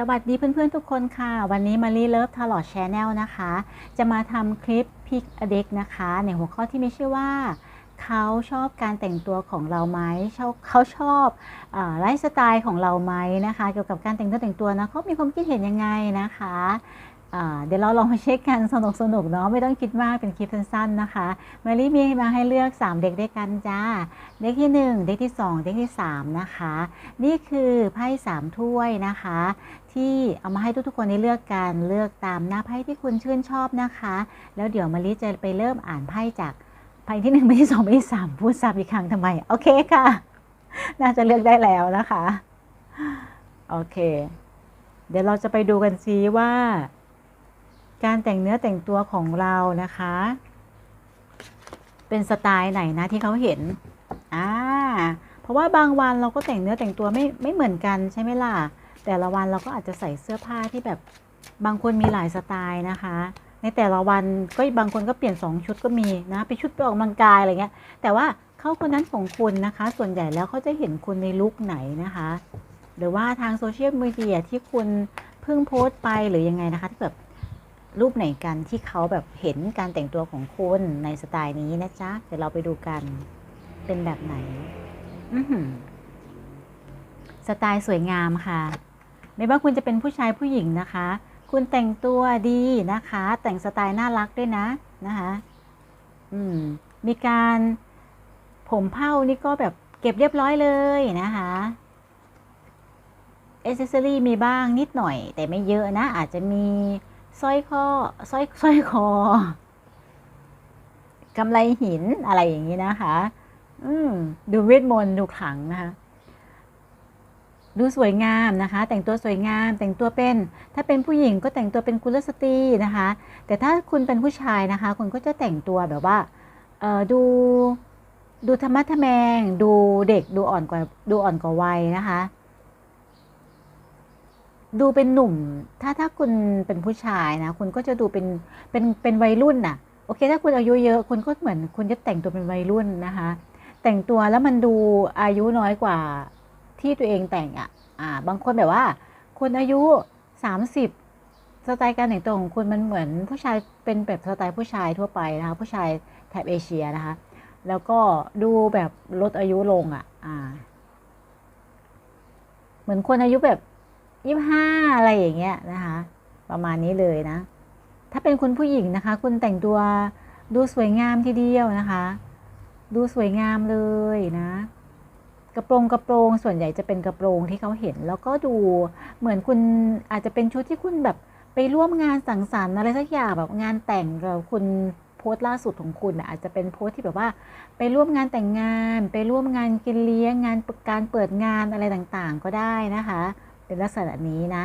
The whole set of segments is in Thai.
สวัสดีเพื่อนๆทุกคนค่ะ วันนี้มารีเลิฟทลอดแชนแนลนะคะ จะมาทำคลิปพิกอเด็กนะคะ ในหัวข้อที่มีชื่อว่า เขาชอบการแต่งตัวของเราไหมเขาชอบไลฟ์สไตล์ของเราไหมนะคะ เกี่ยวกับการแต่งตัวแต่งตัวนะเขามีความคิดเห็นยังไงนะคะเดี๋ยวเราลองมาเช็คกันสนุกสนุกเนาะไม่ต้องคิดมากเป็นคลิปสั้นๆนะคะมารีมีมาให้เลือก 3 เด็กด้วยกันจ้า เด็กที่ 1 เด็กที่ 2 เด็กที่ 3 นะคะ นี่คือไพ่สามถ้วยนะคะ ที่เอามาให้ทุกๆคนได้เลือกกันเลือกตามหน้าไพ่ที่คุณชื่นชอบนะคะ แล้วเดี๋ยวมาริจะไปเริ่มอ่านไพ่จากไพ่ที่หนึ่งไพ่ที่สองไพ่ที่สามพูดซ้ำอีกครั้งทำไม โอเคค่ะ น่าจะเลือกได้แล้วนะคะ โอเค เดี๋ยวเราจะไปดูกันซิว่า การแต่งเนื้อแต่งตัวของเรานะคะ เป็นสไตล์ไหนนะที่เขาเห็นอ่าเพราะว่าบางวันเราก็แต่งเนื้อแต่งตัวไม่ไม่เหมือนกันใช่ไหมล่ะ แต่ละวันเราก็อาจจะใส่เสื้อผ้าที่แบบบางคนมีหลายสไตล์นะคะ ในแต่ละวันก็บางคนก็เปลี่ยน 2 ชุดก็มีนะไปชุดไปออกกำลังกายอะไรเงี้ย แต่ว่าเขาคนนั้นของคุณนะคะ ส่วนใหญ่แล้วเขาจะเห็นคุณในลุคไหนนะคะ หรือว่าทางโซเชียลมีเดียที่คุณเพิ่งโพสต์ไปหรือยังไงนะคะที่แบบรูปไหนกันที่เขาแบบเห็นการแต่งตัวของคุณในสไตล์นี้นะจ๊ะเดี๋ยวเราไปดูกันเป็นแบบไหนอืสไตล์สวยงามค่ะ ไม่ว่าคุณจะเป็นผู้ชายผู้หญิงนะคะ คุณแต่งตัวดีนะคะ แต่งสไตล์น่ารักด้วยนะนะคะอืมมีการผมเผ้านี่ก็แบบเก็บเรียบร้อยเลยนะคะเอเซอรี่มีบ้างนิดหน่อย แต่ไม่เยอะนะ อาจจะมีสร้อยคอสร้อยสร้อยคอกำไรหินอะไรอย่างนี้นะคะ อืมดูเวทมนต์ดูขลังนะคะ ดูสวยงามนะคะ แต่งตัวสวยงาม แต่งตัวเป็น ถ้าเป็นผู้หญิงก็แต่งตัวเป็นกุลสตรีนะคะ แต่ถ้าคุณเป็นผู้ชายนะคะ คุณก็จะแต่งตัวแบบว่าดูดูธรรมะทแมง ดูเด็กดูอ่อนกว่าดูอ่อนกว่าวัยนะคะ ดูเป็นหนุ่ม ถ้าถ้าคุณเป็นผู้ชายนะ คุณก็จะดูเป็นเป็นเป็นวัยรุ่นน่ะโอเค ถ้าคุณอายุเยอะคุณก็เหมือนคุณจะแต่งตัวเป็นวัยรุ่นนะคะ แต่งตัวแล้วมันดูอายุน้อยกว่า ที่ตัวเองแต่งอะ่ะอ่า บางคนแบบว่าคนอายุ 30 สไตล์การแต่งตัวของคุณมันเหมือนผู้ชายเป็นแบบสไตล์ผู้ชายทั่วไปนะคะ ผู้ชายแถบเอเชียนะคะ แล้วก็ดูแบบลดอายุลงอะ่ะ อ่า เหมือนคนอายุแบบยี่ห้าอะไรอย่างเงี้ยนะคะ ประมาณนี้เลยนะ ถ้าเป็นคุณผู้หญิงนะคะ คุณแต่งตัวดูสวยงามทีเดียวนะคะ ดูสวยงามเลยนะ กระโปรงกระโปรงส่วนใหญ่จะเป็นกระโปรงที่เขาเห็น แล้วก็ดูเหมือนคุณอาจจะเป็นชุดที่คุณแบบไปร่วมงานสังสรรค์อะไรสักอย่างแบบงานแต่งเราคุณโพสต์ล่าสุดของคุณอาจจะเป็นโพสต์ที่แบบว่า ไปร่วมงานแต่งงาน ไปร่วมงานกินเลี้ยงงานการเปิดงานอะไรต่างๆ ก็ได้นะคะ เป็นลักษณะนี้นะ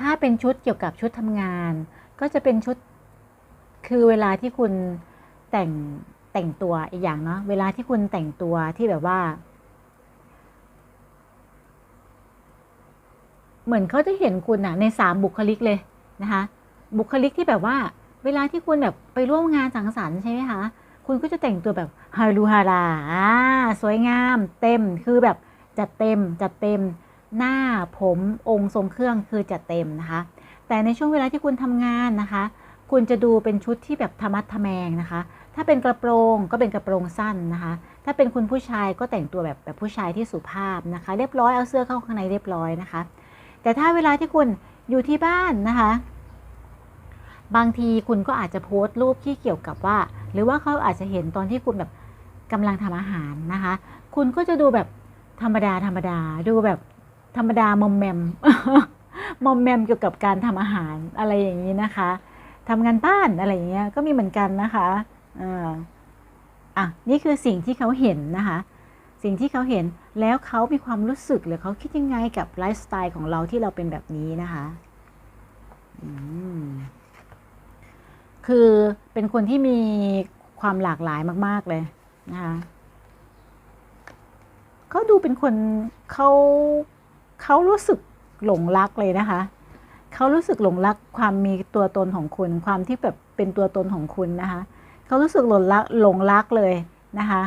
ถ้าเป็นชุดเกี่ยวกับชุดทำงาน ก็จะเป็นชุดคือเวลาที่คุณแต่ง แต่งตัวอีกอย่างเนาะเวลาที่คุณแต่งตัวที่แบบว่า เหมือนเขาจะเห็นคุณอะในสามบุคลิกเลยนะคะ บุคลิกที่แบบว่า เวลาที่คุณแบบไปร่วมงานสังสรรค์ใช่ไหมคะคุณก็จะแต่งตัวแบบฮารูฮาราสวยงาม เต็มคือแบบจัดเต็มจัดเต็มหน้าผมองค์ทรงเครื่องคือจัดเต็มนะคะ แต่ในช่วงเวลาที่คุณทำงานนะคะ คุณจะดูเป็นชุดที่แบบธรรมัดทะแมงนะคะ ถ้าเป็นกระโปรงก็เป็นกระโปรงสั้นนะคะ ถ้าเป็นคุณผู้ชายก็แต่งตัวแบบแบบผู้ชายที่สุภาพนะคะ เรียบร้อยเอาเสื้อเข้าข้างในเรียบร้อยนะคะ แต่ถ้าเวลาที่คุณอยู่ที่บ้านนะคะ บางทีคุณก็อาจจะโพสต์รูปที่เกี่ยวกับว่า หรือว่าเขาอาจจะเห็นตอนที่คุณแบบกำลังทำอาหารนะคะ คุณก็จะดูแบบธรรมดาธรรมดา ดูแบบธรรมดามอมแมมมอมแมมเกี่ยวกับการทำอาหารอะไรอย่างนี้นะคะทำงานบ้านอะไรอย่างเงี้ยก็มีเหมือนกันนะคะ อ่าอะนี่คือสิ่งที่เขาเห็นนะคะ สิ่งที่เขาเห็นแล้วเขามีความรู้สึกหรือเขาคิดยังไงกับไลฟ์สไตล์ของเราที่เราเป็นแบบนี้นะคะอืมคือเป็นคนที่มีความหลากหลายมาก ๆ เลยนะคะเขาดูเป็นคนเขาเขารู้สึกหลงรักเลยนะคะ เขารู้สึกหลงรักความมีตัวตนของคุณ ความที่แบบเป็นตัวตนของคุณนะคะ เขารู้สึกหลงรักหลงรักเลยนะคะ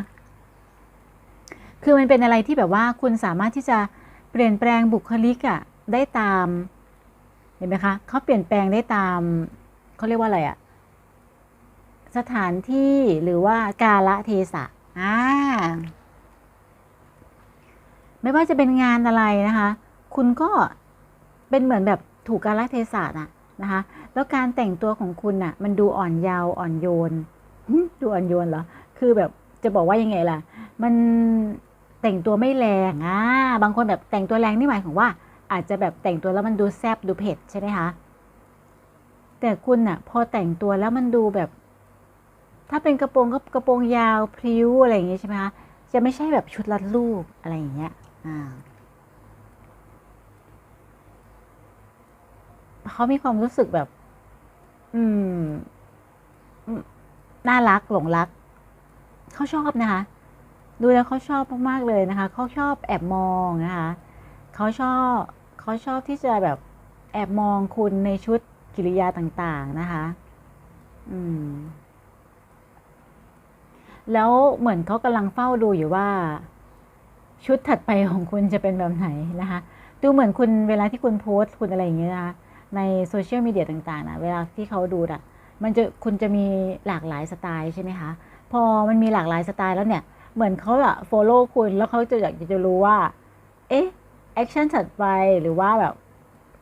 คือมันเป็นอะไรที่แบบว่าคุณสามารถที่จะเปลี่ยนแปลงบุคลิกอะได้ตามเห็นไหมคะเขาเปลี่ยนแปลงได้ตามเขาเรียกว่าอะไรอะสถานที่หรือว่ากาละเทศะอ่าไม่ว่าจะเป็นงานอะไรนะคะ คุณก็เป็นเหมือนแบบถูกกาลเทศะนะนะคะ แล้วการแต่งตัวของคุณน่ะ มันดูอ่อนเยาว์อ่อนโยน ดูอ่อนโยนเหรอ คือแบบจะบอกว่ายังไงล่ะ มันแต่งตัวไม่แรงอ่าบางคนแบบแต่งตัวแรงนี่หมายถึงว่า อาจจะแบบแต่งตัวแล้วมันดูแซบดูเผ็ดใช่ไหมคะ แต่คุณน่ะพอแต่งตัวแล้วมันดูแบบ ถ้าเป็นกระโปรงก็กระโปรงยาวพริ้วอะไรอย่างงี้ใช่ไหมคะ จะไม่ใช่แบบชุดรัดรูปอะไรอย่างเงี้ย อ่าเขามีความรู้สึกแบบ อืม น่ารักหลงรัก เขาชอบนะคะ ดูแล้วเขาชอบมากๆเลยนะคะ เขาชอบแอบมองนะคะเขาชอบเขาชอบที่จะแบบแอบมองคุณในชุดกิริยาต่างๆนะคะ อืม แล้วเหมือนเขากำลังเฝ้าดูอยู่ว่า ชุดถัดไปของคุณจะเป็นแบบไหนนะคะ ดูเหมือนคุณเวลาที่คุณโพสต์คุณอะไรอย่างเงี้ยนะคะ ในโซเชียลมีเดียต่างๆนะเวลาที่เขาดูอะ มันจะคุณจะมีหลากหลายสไตล์ใช่ไหมคะ พอมันมีหลากหลายสไตล์แล้วเนี่ย เหมือนเขาอะโฟโล่คุณแล้วเขาจะอยากจะรู้ว่า เอ๊ะแอคชั่นถัดไปหรือว่าแบบ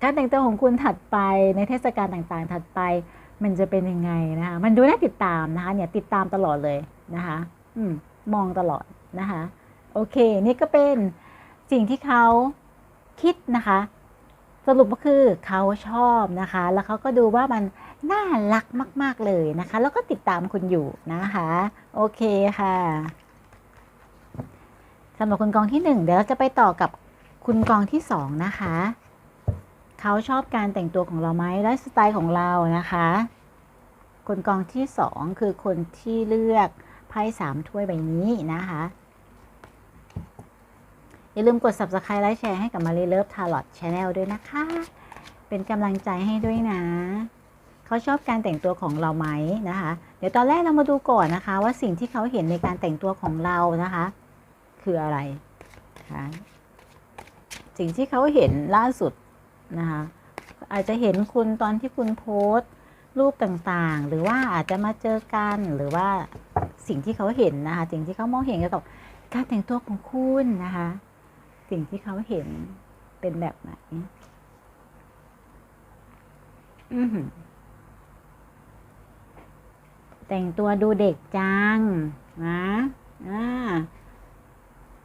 การแต่งตัวของคุณถัดไปในเทศกาลต่างๆ ถัดไป มันจะเป็นยังไงนะคะมันดูน่าติดตามนะคะ เนี่ยติดตามตลอดเลยนะคะ อืมมองตลอดนะคะ โอเค นี่ก็เป็นสิ่งที่เขาคิดนะคะ สรุปก็คือเขาชอบนะคะ แล้วเขาก็ดูว่ามัน น่ารักมาก ๆ เลยนะคะ แล้วก็ติดตามคุณอยู่นะคะ โอเคค่ะสำหรับคุณกองที่หนึ่งเดี๋ยวเราจะไปต่อกับคุณกองที่สองนะคะ เขาชอบการแต่งตัวของเราไหมและสไตล์ของเรานะคะ คนกองที่สองคือคนที่เลือกไพ่สามถ้วยใบนี้นะคะ อย่าลืมกด subscribe และแชร์ให้กับมารีเลิฟทาร์ลอตชาแนลด้วยนะคะ เป็นกำลังใจให้ด้วยนะ เขาชอบการแต่งตัวของเราไหมนะคะ เดี๋ยวตอนแรกเรามาดูก่อนนะคะ ว่าสิ่งที่เขาเห็นในการแต่งตัวของเรานะคะ คืออะไรคะสิ่งที่เขาเห็นล่าสุดนะคะอาจจะเห็นคุณตอนที่คุณโพสต์รูปต่างๆ หรือว่าอาจจะมาเจอกันหรือว่าสิ่งที่เขาเห็นนะคะสิ่งที่เขามองเห็นเกี่ยวกับการแต่งตัวของคุณนะคะ สิ่งที่เขาเห็นเป็นแบบไหนอือหือ แต่งตัวดูเด็กจังนะอ่า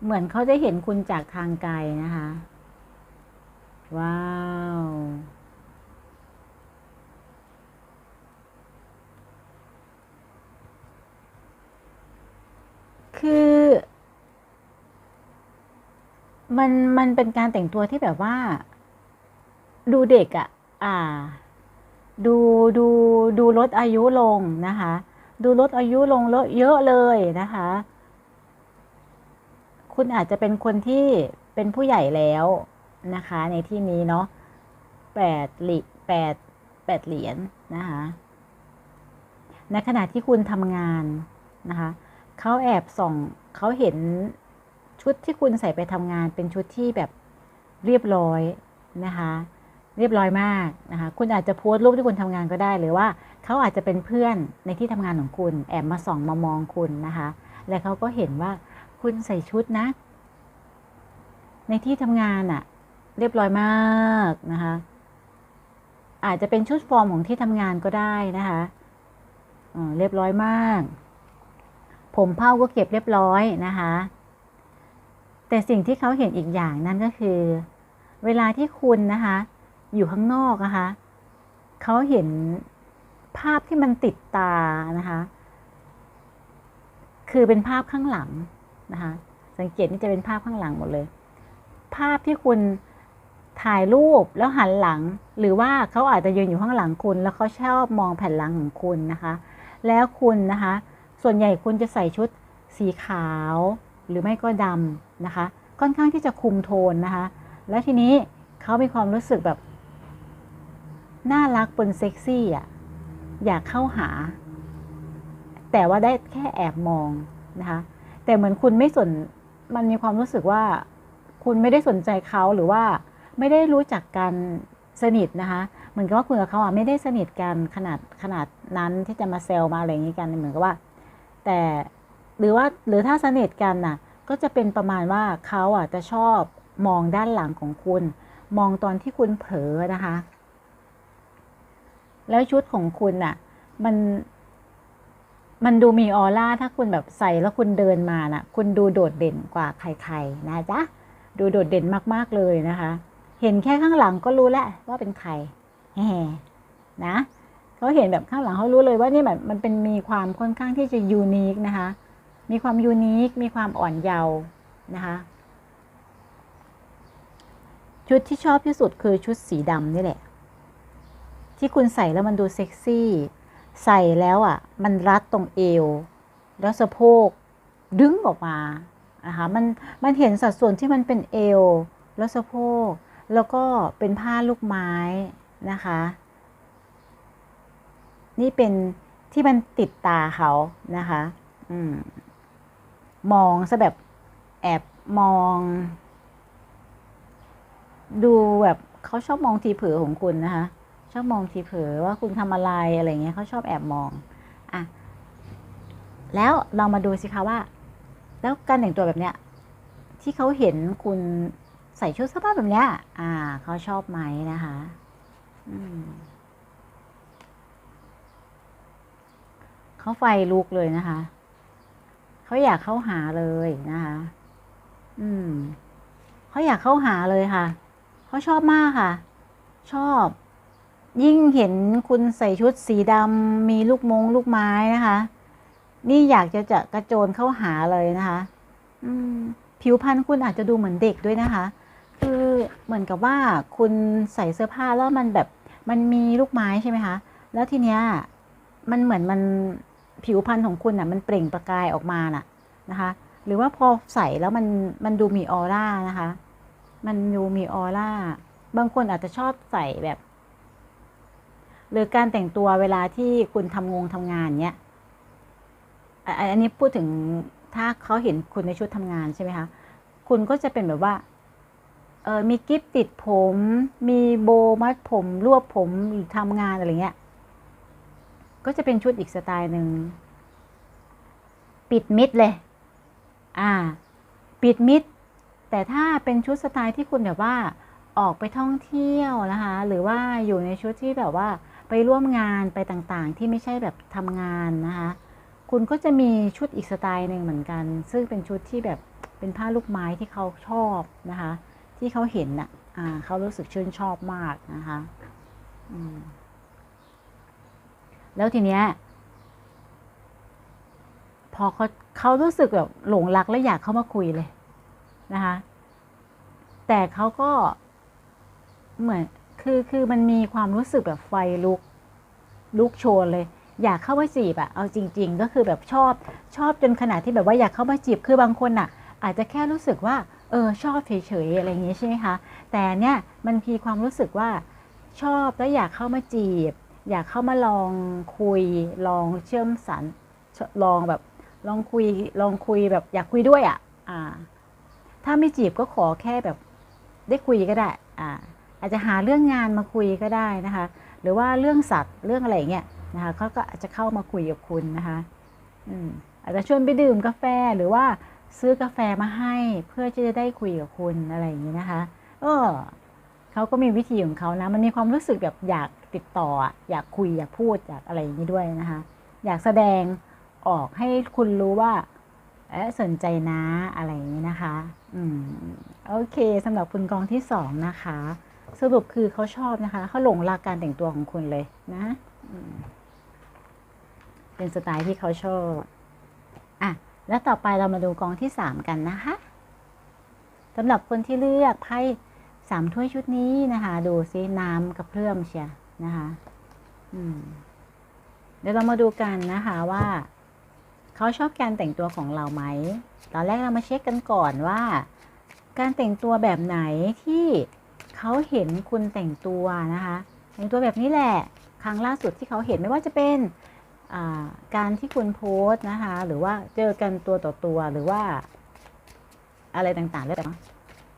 เหมือนเขาจะเห็นคุณจากทางไกลนะคะ ว้าว คือ มันมันเป็นการแต่งตัวที่แบบว่า ดูเด็กอะ่ะ อ่า ดูดูดูลดอายุลงนะคะ ดูลดอายุลงลดเยอะเลยนะคะ คุณอาจจะเป็นคนที่เป็นผู้ใหญ่แล้วนะคะ ในที่นี้เนาะแปดหลีแปดแปดเหรียญนะคะในขณะที่คุณทำงานนะคะเขาแอบส่องเขาเห็นชุดที่คุณใส่ไปทำงาน เป็นชุดที่แบบเรียบร้อยนะคะ เรียบร้อยมากนะคะ คุณอาจจะโพสต์รูปที่คุณทำงานก็ได้ หรือว่า เขาอาจจะเป็นเพื่อนในที่ทำงานของคุณ แอบมาส่องมามองคุณนะคะ และเขาก็เห็นว่าคุณใส่ชุดนะ ในที่ทำงานอะเรียบร้อยมากนะคะ อาจจะเป็นชุดฟอร์มของที่ทำงานก็ได้นะคะเรียบร้อยมาก ผมเผ้าก็เก็บเรียบร้อยนะคะ แต่สิ่งที่เขาเห็นอีกอย่างนั่นก็คือ เวลาที่คุณนะคะ อยู่ข้างนอกนะคะเขาเห็น ภาพที่มันติดตานะคะ คือเป็นภาพข้างหลังนะคะ สังเกตนี่จะเป็นภาพข้างหลังหมดเลย ภาพที่คุณถ่ายรูปแล้วหันหลัง หรือว่าเขาอาจจะยืนอยู่ข้างหลังคุณ แล้วเขาชอบมองแผ่นหลังของคุณนะคะ แล้วคุณนะคะ ส่วนใหญ่คุณจะใส่ชุดสีขาว หรือไม่ก็ดำนะคะ ค่อนข้างที่จะคุมโทนนะคะ และทีนี้เขามีความรู้สึกแบบน่ารักบนเซ็กซี่อะ อยากเข้าหา แต่ว่าได้แค่แอบมองนะคะ แต่เหมือนคุณไม่สนมันมีความรู้สึกว่า คุณไม่ได้สนใจเขาหรือว่าไม่ได้รู้จักกันสนิทนะคะเหมือนกับว่าคุณกับเขาอะไม่ได้สนิทกันขนาดขนาดนั้นที่จะมาเซลมาอะไรอย่างนี้กันเหมือนกับว่า แต่หรือว่าหรือถ้าสนิทกันน่ะ ก็จะเป็นประมาณว่าเขาอะจะชอบมองด้านหลังของคุณ มองตอนที่คุณเผลอนะคะ แล้วชุดของคุณน่ะมันมันดูมีออร่าถ้าคุณแบบใส่แล้วคุณเดินมาน่ะ คุณดูโดดเด่นกว่าใครๆนะจ๊ะดูโดดเด่นมากๆเลยนะคะ เห็นแค่ข้างหลังก็รู้แล้วว่าเป็นใครแหนะเขาเห็นแบบข้างหลังเขารู้เลยว่านี่แบบมันเป็นมีความค่อนข้างที่จะยูนิคนะคะ มีความยูนิคมีความอ่อนเยาว์นะคะ ชุดที่ชอบที่สุดคือชุดสีดำนี่แหละ ที่คุณใส่แล้วมันดูเซ็กซี่ ใส่แล้วอะ มันรัดตรงเอว แล้วสะโพกดึงออกมานะคะมันมันเห็นสัดส่วนที่มันเป็นเอว แล้วสะโพก แล้วก็เป็นผ้าลูกไม้นะคะ นี่เป็นที่มันติดตาเขานะคะอืมมองซะแบบแอบมอง ดูแบบเขาชอบมองทีเผลอของคุณนะคะ อบมองทีเผลอว่าคุณทำอะไรอะไรเงี้ยเขาชอบแอบมองอะแล้วเรามาดูสิคะว่า แล้วการแต่งตัวแบบเนี้ยที่เขาเห็นคุณใส่ชุดเสื้อผ้าแบบเนี้ย อ่าเขาชอบไหมนะคะอืมเขาไฟลุกเลยนะคะ เขาอยากเข้าหาเลยนะคะ อืม เขาอยากเข้าหาเลยค่ะ เขาชอบมากค่ะ ชอบ ยิ่งเห็นคุณใส่ชุดสีดำมีลูกมงลูกไม้นะคะ นี่อยากจะจะกระโจนเข้าหาเลยนะคะผิวพรรณคุณอาจจะดูเหมือนเด็กด้วยนะคะ คือเหมือนกับว่าคุณใส่เสื้อผ้าแล้วมันแบบมันมีลูกไม้ใช่ไหมคะ แล้วทีเนี้ยมันเหมือนมันผิวพรรณของคุณอะ มันเปล่งประกายออกมาน่ะนะคะ หรือว่าพอใส่แล้วมันมันดูมีออร่านะคะ มันดูมีออร่า บางคนอาจจะชอบใส่แบบ หรือการแต่งตัวเวลาที่คุณทำงงทำงานเนี้ยอันนี้พูดถึงถ้าเขาเห็นคุณในชุดทำงานใช่ไหมคะคุณก็จะเป็นแบบว่าเออมีกิฟติดผม มีโบมัดผมรวบผมหรือทำงานอะไรเงี้ย ก็จะเป็นชุดอีกสไตล์หนึ่งปิดมิดเลย อ่า ปิดมิด แต่ถ้าเป็นชุดสไตล์ที่คุณแบบว่า ออกไปท่องเที่ยวนะคะ หรือว่าอยู่ในชุดที่แบบว่า ไปร่วมงานไปต่างๆ ที่ไม่ใช่แบบทำงานนะคะ คุณก็จะมีชุดอีกสไตล์หนึ่งเหมือนกัน ซึ่งเป็นชุดที่แบบเป็นผ้าลูกไม้ที่เขาชอบนะคะ ที่เขาเห็นน่ะอ่าเขารู้สึกชื่นชอบมากนะคะแล้วทีเนี้ยพอเขาเขารู้สึกแบบหลงรักและอยากเข้ามาคุยเลยนะคะ แต่เขาก็เหมือน คือคือมันมีความรู้สึกแบบไฟลุกลุกโชนเลย อยากเข้ามาจีบอะเอาจริง ๆ ก็คือแบบชอบชอบจนขนาดที่แบบว่าอยากเข้ามาจีบคือบางคนอะอาจจะแค่รู้สึกว่าเออชอบเฉยๆอะไรอย่างงี้ใช่ไหมคะแต่เนี่ยมันมีความรู้สึกว่าชอบแล้วอยากเข้ามาจีบ อยากเข้ามาลองคุยลองเชื่อมสันลองแบบลองคุยลองคุยแบบอยากคุยด้วยอะอ่า ถ้าไม่จีบก็ขอแค่แบบได้คุยก็ได้ อ่า อาจจะหาเรื่องงานมาคุยก็ได้นะคะ หรือว่าเรื่องสัตว์เรื่องอะไรเงี้ยนะคะเขาก็อาจจะเข้ามาคุยกับคุณนะคะอืมอาจจะชวนไปดื่มกาแฟหรือว่าซื้อกาแฟมาให้เพื่อที่จะได้คุยกับคุณอะไรอย่างนี้นะคะเออเขาก็มีวิธีของเขานะมันมีความรู้สึกแบบอยากติดต่อ อยากคุยอยากพูดอยากอะไรอย่างนี้ด้วยนะคะ อยากแสดงออกให้คุณรู้ว่าเอ๊ะสนใจนะอะไรอย่างนี้นะคะ อืมโอเคสำหรับคุณกองที่สองนะคะ สรุปคือเขาชอบนะคะเขาหลงรักการแต่งตัวของคุณเลยนะเป็นสไตล์ที่เขาชอบอะแล้วต่อไปเรามาดูกองที่สามกันนะคะสำหรับคนที่เลือกไพ่สามถ้วยชุดนี้นะคะ ดูซิน้ำกระเพื่อมเชียนะคะเดี๋ยวเรามาดูกันนะคะว่า เขาชอบการแต่งตัวของเราไหม ตอนแรกเรามาเช็คกันก่อนว่า การแต่งตัวแบบไหนที่ เขาเห็นคุณแต่งตัวนะคะแต่งตัวแบบนี้แหละครั้งล่าสุดที่เขาเห็นไม่ว่าจะเป็นการที่คุณโพสต์นะคะหรือว่าเจอกันตัวต่อตัวหรือว่าอะไรต่างๆแล้วแต่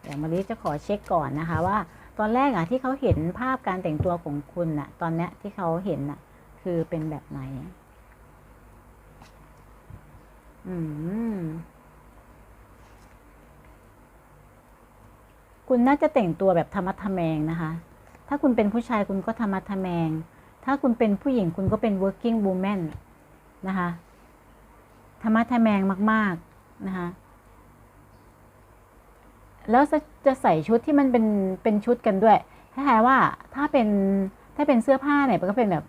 แต่มาริจะขอเช็คก่อนนะคะว่าตอนแรกอะที่เขาเห็นภาพการแต่งตัวของคุณอะตอนเนี้ยที่เขาเห็นอะคือเป็นแบบไหน อืม คุณน่าจะแต่งตัวแบบธรรมะทะแมงนะคะ ถ้าคุณเป็นผู้ชายคุณก็ธรรมะทะแมง ถ้าคุณเป็นผู้หญิงคุณก็เป็น working woman นะคะ ธรรมะทะแมงมาก ๆ นะคะ แล้วจะใส่ชุดที่มันเป็นเป็นชุดกันด้วยคล้ายๆว่าถ้าเป็นถ้าเป็นเสื้อผ้าเนี่ยมันก็เป็นแบบ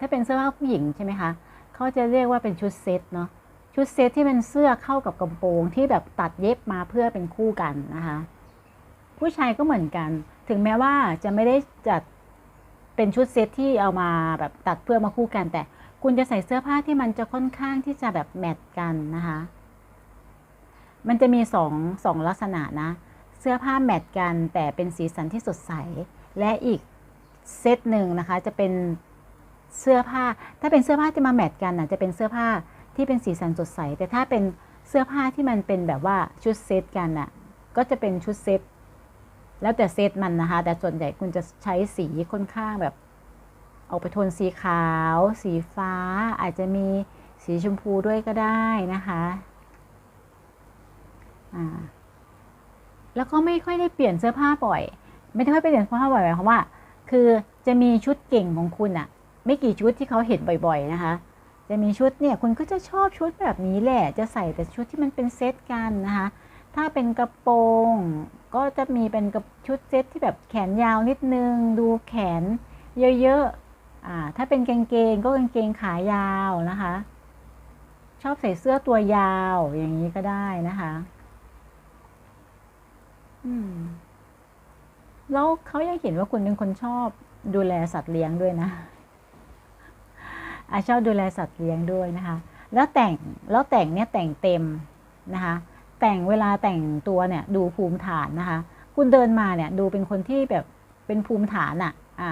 ถ้าเป็นเสื้อผ้าผู้หญิงใช่ไหมคะเขาจะเรียกว่าเป็นชุดเซตเนาะชุดเซตที่เป็นเสื้อเข้ากับกระโปรงที่แบบตัดเย็บมาเพื่อเป็นคู่กันนะคะ ผู้ชายก็เหมือนกัน ถึงแม้ว่าจะไม่ได้จัดเป็นชุดเซตที่เอามาแบบตัดเพื่อมาคู่กัน แต่คุณจะใส่เสื้อผ้าที่มันจะค่อนข้างที่จะแบบแมทกันนะคะ มันจะมีสองสองลักษณะนะ เสื้อผ้าแมทกันแต่เป็นสีสันที่สดใส และอีกเซตหนึ่งนะคะ จะเป็นเสื้อผ้า ถ้าเป็นเสื้อผ้าที่มาแมทกันนะจะเป็นเสื้อผ้าที่เป็นสีสันสดใส แต่ถ้าเป็นเสื้อผ้าที่มันเป็นแบบว่าชุดเซตกันน่ะ ก็จะเป็นชุดเซต แล้วแต่เซตมันนะคะ แต่ส่วนใหญ่คุณจะใช้สีค่อนข้างแบบ ออกไปโทนสีขาว สีฟ้า อาจจะมีสีชมพูด้วยก็ได้นะคะอ่าแล้วก็ไม่ค่อยได้เปลี่ยนเสื้อผ้าบ่อย ไม่ได้ค่อยไปเปลี่ยนเสื้อผ้าบ่อยหมายความว่า คือจะมีชุดเก่งของคุณอะไม่กี่ชุดที่เขาเห็นบ่อย ๆนะคะ จะมีชุดเนี่ยคุณก็จะชอบชุดแบบนี้แหละ จะใส่แต่ชุดที่มันเป็นเซตกันนะคะ ถ้าเป็นกระโปรงก็จะมีเป็นกับชุดเซตที่แบบแขนยาวนิดนึง ดูแขนเยอะๆอ่าถ้าเป็นกางเกงก็กางเกงขายาวนะคะ ชอบใส่เสื้อตัวยาวอย่างนี้ก็ได้นะคะอืมแล้วเขายังเห็นว่าคุณเป็นคนชอบดูแลสัตว์เลี้ยงด้วยนะอาชอบดูแลสัตว์เลี้ยงด้วยนะคะ แล้วแต่งแล้วแต่งเนี่ยแต่งเต็มนะคะ แต่งเวลาแต่งตัวเนี่ยดูภูมิฐานนะคะ คุณเดินมาเนี่ยดูเป็นคนที่แบบเป็นภูมิฐานอะ่ะอ่า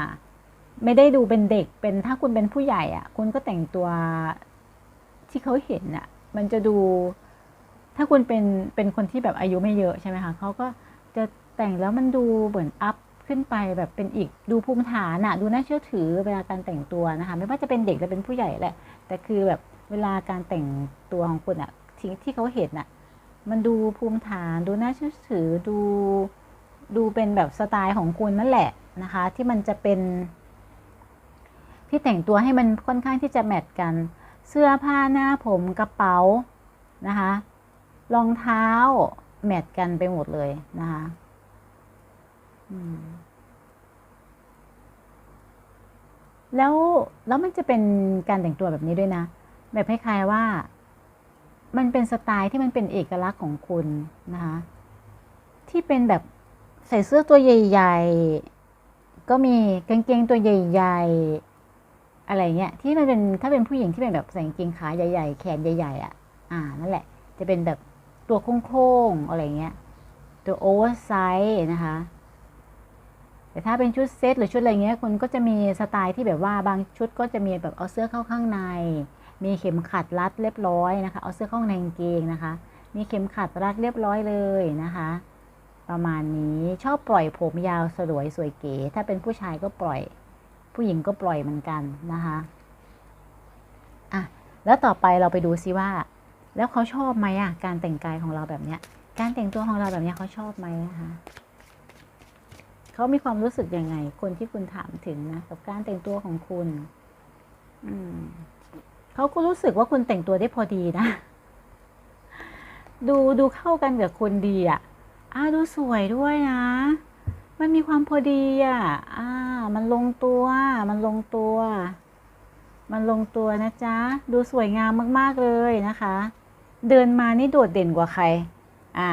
ไม่ได้ดูเป็นเด็กเป็นถ้าคุณเป็นผู้ใหญ่อะ่ะ คุณก็แต่งตัวที่เขาเห็นอะ่ะ มันจะดู ถ้าคุณเป็นเป็นคนที่แบบอายุไม่เยอะใช่ไหมคะเขาก็จะแต่งแล้วมันดูเหมือนอัพขึ้นไปแบบเป็นอีกดูภูมิฐานอะดูน่าเชื่อถือเวลาการแต่งตัวนะคะ ไม่ว่าจะเป็นเด็กหรือเป็นผู้ใหญ่แหละ แต่คือแบบเวลาการแต่งตัวของคุณอะที่ที่เขาเห็นอะ มันดูภูมิฐานดูน่าเชื่อถือดูดูเป็นแบบสไตล์ของคุณนั่นแหละนะคะ ที่มันจะเป็นที่แต่งตัวให้มันค่อนข้างที่จะแมทกัน เสื้อผ้าหน้าผมกระเป๋านะคะรองเท้าแมทกันไปหมดเลยนะคะแล้วแล้วมันจะเป็นการแต่งตัวแบบนี้ด้วยนะ แบบคล้ายๆว่า มันเป็นสไตล์ที่มันเป็นเอกลักษณ์ของคุณนะคะที่เป็นแบบใส่เสื้อตัวใหญ่ ๆ ก็มีกางเกงตัวใหญ่ ๆ อะไรเงี้ยที่มันเป็นถ้าเป็นผู้หญิงที่เป็นแบบใส่กางเกงขาใหญ่ ๆ แขนใหญ่ ๆ อะ อ่านั่นแหละ จะเป็นแบบตัวโค้งๆอะไรเงี้ย ตัวโอเวอร์ไซส์นะคะแต่ถ้าเป็นชุดเซตหรือชุดอะไรเงี้ยคุณก็จะมีสไตล์ที่แบบว่าบางชุดก็จะมีแบบเอาเสื้อเข้าข้างใน มีเข็มขัดรัดเรียบร้อยนะคะ เอาเสื้อข้าในกางเกงนะคะ มีเข็มขัดรัดเรียบร้อยเลยนะคะ ประมาณนี้ชอบปล่อยผมยาวสวยสวยเก๋ ถ้าเป็นผู้ชายก็ปล่อย ผู้หญิงก็ปล่อยเหมือนกันนะคะอะแล้วต่อไปเราไปดูซิว่า แล้วเขาชอบไหมอะการแต่งกายของเราแบบเนี้ย การแต่งตัวของเราแบบเนี้ยเขาชอบไหมนะคะเขามีความรู้สึกยังไง คนที่คุณถามถึงนะกับการแต่งตัวของคุณ อืม เขาก็รู้สึกว่าคุณแต่งตัวได้พอดีนะ ดูดูเข้ากันกับคนดีอะอ้าดูสวยด้วยนะ มันมีความพอดีอะอ่ามันลงตัว มันลงตัว มันลงตัวนะจ๊ะ ดูสวยงามมาก ๆ เลยนะคะ เดินมานี่โดดเด่นกว่าใคร อ่า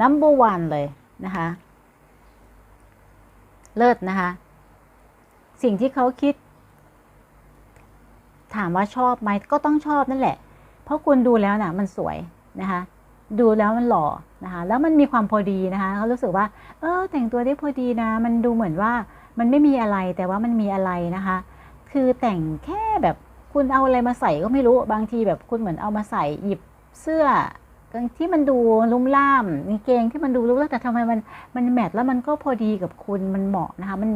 number one เลยนะคะ เลิศนะคะ สิ่งที่เขาคิด ถามว่าชอบไหมก็ต้องชอบนั่นแหละ เพราะคุณดูแล้วนะ่ะมันสวยนะคะดูแล้วมันหล่อนะคะแล้วมันมีความพอดีนะคะเขารู้สึกว่า เออแต่งตัวได้พอดีนะ มันดูเหมือนว่ามันไม่มีอะไรแต่ว่ามันมีอะไรนะคะ คือแต่งแค่แบบคุณเอาอะไรมาใส่ก็ไม่รู้บางทีแบบคุณเหมือนเอามาใส่หยิบเสื้อ กางที่มันดูลุ่มล่ามกางเกงที่มันดูลุ่มล่ามแต่ทำไมมันมันแมทแล้วมันก็พอดีกับคุณมันเหมาะนะคะมัน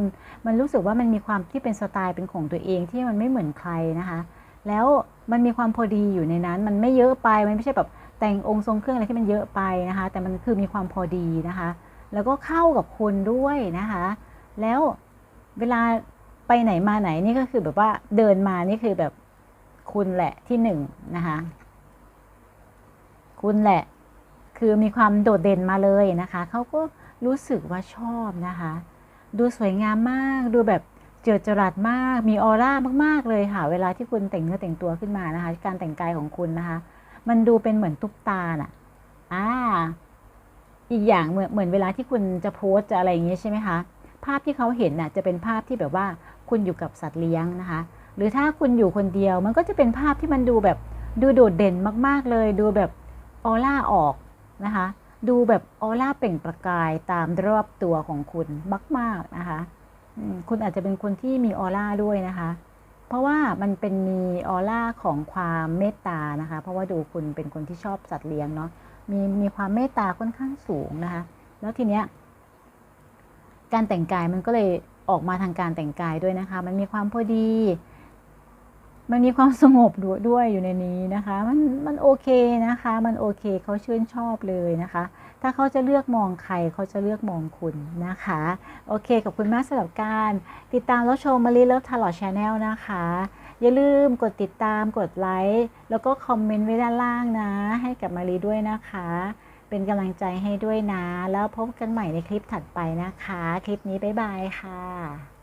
มันรู้สึกว่ามันมีความที่เป็นสไตล์เป็นของตัวเองที่มันไม่เหมือนใครนะคะ แล้วมันมีความพอดีอยู่ในนั้น มันไม่เยอะไปมันไม่ใช่แบบแต่งองค์ทรงเครื่องอะไรที่มันเยอะไปนะคะ แต่มันคือมีความพอดีนะคะ แล้วก็เข้ากับคุณด้วยนะคะ แล้วเวลาไปไหนมาไหนนี่ก็คือแบบว่าเดินมานี่คือแบบคุณแหละที่หนึ่งนะคะ คุณแหละ คือมีความโดดเด่นมาเลยนะคะ เขาก็รู้สึกว่าชอบนะคะ ดูสวยงามมาก ดูแบบเจิดจรัสมาก มีออร่ามาก ๆ เลยค่ะ เวลาที่คุณแต่งเนื้อแต่งตัวขึ้นมานะคะ การแต่งกายของคุณนะคะ มันดูเป็นเหมือนตุ๊กตาน่ะ อ่า อีกอย่างเหมือนเหมือนเวลาที่คุณจะโพสจะอะไรอย่างเงี้ยใช่ไหมคะ ภาพที่เขาเห็นน่ะจะเป็นภาพที่แบบว่าคุณอยู่กับสัตว์เลี้ยงนะคะ หรือถ้าคุณอยู่คนเดียว มันก็จะเป็นภาพที่มันดูแบบดูโดดเด่นมาก ๆ เลย ดูแบบ ออร่าออกนะคะ ดูแบบออร่าเปล่งประกายตามรอบตัวของคุณมากๆนะคะคุณอาจจะเป็นคนที่มีออร่าด้วยนะคะ เพราะว่ามันเป็นมีออร่าของความเมตตานะคะ เพราะว่าดูคุณเป็นคนที่ชอบสัตว์เลี้ยงเนาะ มีมีความเมตตาค่อนข้างสูงนะคะ แล้วทีเนี้ยการแต่งกายมันก็เลยออกมาทางการแต่งกายด้วยนะคะ มันมีความพอดี มันมีความสงบด้วยวยอยู่ในนี้นะคะ มันมันโอเคนะคะ มันโอเคเขาชื่นชอบเลยนะคะ ถ้าเขาจะเลือกมองใครเขาจะเลือกมองคุณนะคะ โอเคขอบคุณมากสำหรับการ ติดตามแล้วชมมารีเลิฟทาร์ลอชแนลนะคะ อย่าลืมกดติดตามกดไลค์แล้วก็คอมเมนต์ไว้ด้านล่างนะ ให้กับมารีด้วยนะคะ เป็นกำลังใจให้ด้วยนะ แล้วพบกันใหม่ในคลิปถัดไปนะคะ คลิปนี้บ๊ายบายค่ะ